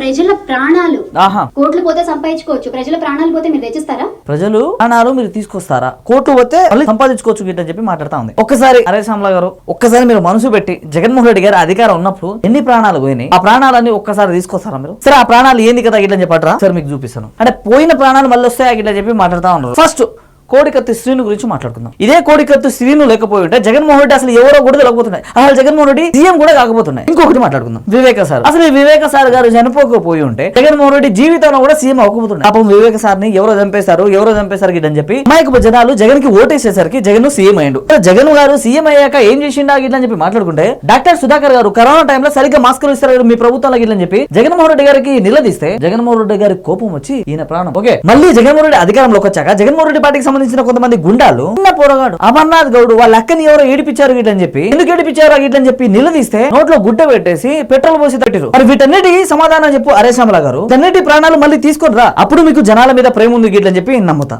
ప్రజల ప్రాణాలు కోట్లు పోతే సంపాదించుకోవచ్చు. ప్రజల ప్రాణాలు పోతే మీరు తెచ్చిస్తారా? ప్రజలు ప్రాణాలు మీరు తీసుకొస్తారా? కోర్టు పోతే మళ్ళీ సంపాదించుకోవచ్చు గిట్ట అని చెప్పి మాట్లాడుతా ఉంది. ఒక్కసారి అరే శ్యామల గారు ఒక్కసారి మీరు మనసు పెట్టి జగన్మోహన్ రెడ్డి గారు అధికారం ఉన్నప్పుడు ఎన్ని ప్రాణాలు పోయినాయి? ఆ ప్రాణాలన్నీ ఒక్కసారి తీసుకొస్తారా మీరు? సరే ఆ ప్రాణాలు ఏంది కదా గిట్లని చెప్పట్రా సరే మీకు చూపిస్తాను. అంటే పోయిన ప్రాణాలు మళ్ళీ వస్తాయి గిట్ల చెప్పి మాట్లాడుతా ఉన్నారు. ఫస్ట్ కోడికత్తి శ్రీను గురించి మాట్లాడుకుందాం. ఇదే కోడికత్తి శ్రీను లేకపోయి ఉంటే జగన్మోహన్ రెడ్డి అసలు ఎవరో కూడా తెలియకపోతున్నాయి అసలు జగన్మోహన్ రెడ్డి సీఎం కూడా కాకపోతున్నాయి. ఇంకొకటి మాట్లాడుకుందాం. వివేక సార్. అసలు వివేక సార్ గారు చనిపోకపోయి ఉంటే జగన్మోహన్ రెడ్డి జీవితంలో కూడా సీఎం అవ్వకపోతున్నాయి. పాపం వివేక సార్ని ఎవరో చంపేశారు ఎవరో చంపేశారు గిడ్డని చెప్పి మైకు జనాలు జగన్కి ఓటేసేసరికి జగన్ సీఎం అయ్యిండు. జగన్ గారు సీఎం అయ్యాక ఏం చేసిండా గిట్లని చెప్పి మాట్లాడుకుంటే డాక్టర్ సుధాకర్ గారు కరోనా టైంలో సరిగ్గా మాస్కులు ఇస్తారు మీ ప్రభుత్వంలో గిట్లని చెప్పి జగన్మోహన్ రెడ్డి గారికి నిలదీస్తే జగన్మోహన్ రెడ్డి గారి కోపం వచ్చి ఈయన ప్రాణం. ఓకే. మళ్ళీ జగన్మోహన్ రెడ్డి అధికారంలోకి వచ్చాక జగన్మోహన్ రెడ్డి పార్టీకి సంబంధించిన కొంతమంది గుండాలు చిన్న పోరగాడు అమర్నాథ్ గౌడ్ వాళ్ళ అక్కని ఎవరో ఏడిపించారు గిట్లని చెప్పి ఎందుకు ఏడిపించారు గిట్లని చెప్పి నిలదీస్తే నోట్లో గుడ్డ పెట్టేసి పెట్రోల్ పోసి తట్టిరు మరి వీటన్నిటి సమాధానం చెప్పు అరే శ్యామల గారు. అన్నిటి ప్రాణాలు మళ్ళీ తీసుకొని రా. అప్పుడు మీకు జనాల మీద ప్రేమ ఉంది గిట్లని చెప్పి నమ్ముతా.